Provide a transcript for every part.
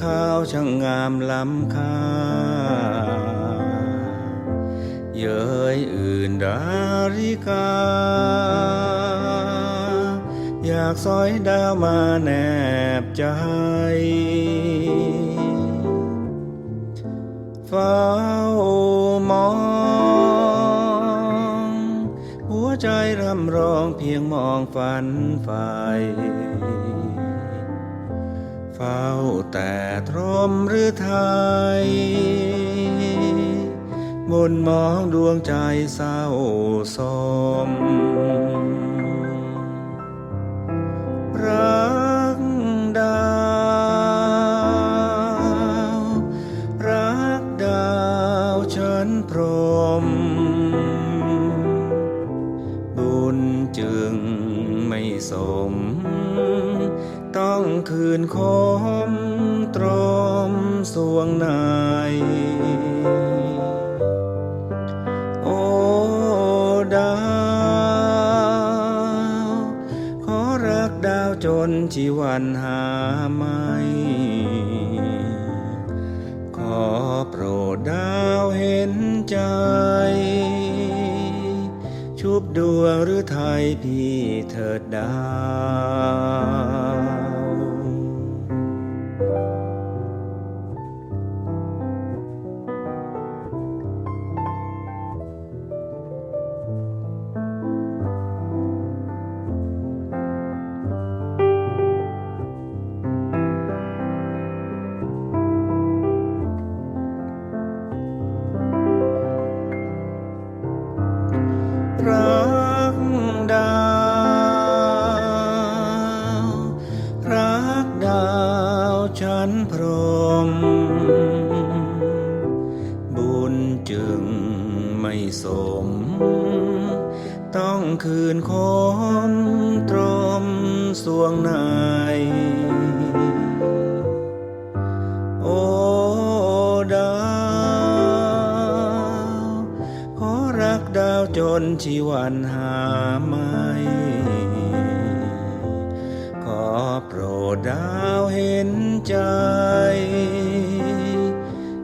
ขาวช่างงามล้ำค่า เย้ยอื่นดาริกา อยากสอยดาวมาแนบใจ เฝ้ามอง หัวใจรำร้องเพียงมองฝันไฟ ฝ้าแต่ทรมหรือไทยบนมองดวงใจเศร้าสม รักดาว รักดาวฉันพรม บุญจึง ไม่สม ต้องคืนคมตรมสวงในโอ้ดาว ขอรักดาวจนชีวันหาไม่ขอโปรดดาวเห็นใจ ชุบดวงหรือไทยพี่เถิดดา ผันพรม บุญจึงไม่สม ต้องคืนคมตรมสวงในโอ้ดาวขอรักดาวจนชีวันหาไม่ โปรดดาวเห็นใจ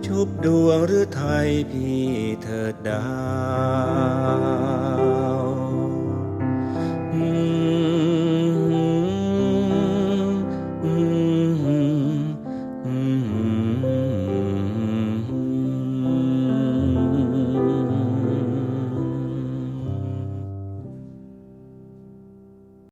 ชุบดวงหรือไทยพี่เถิดดา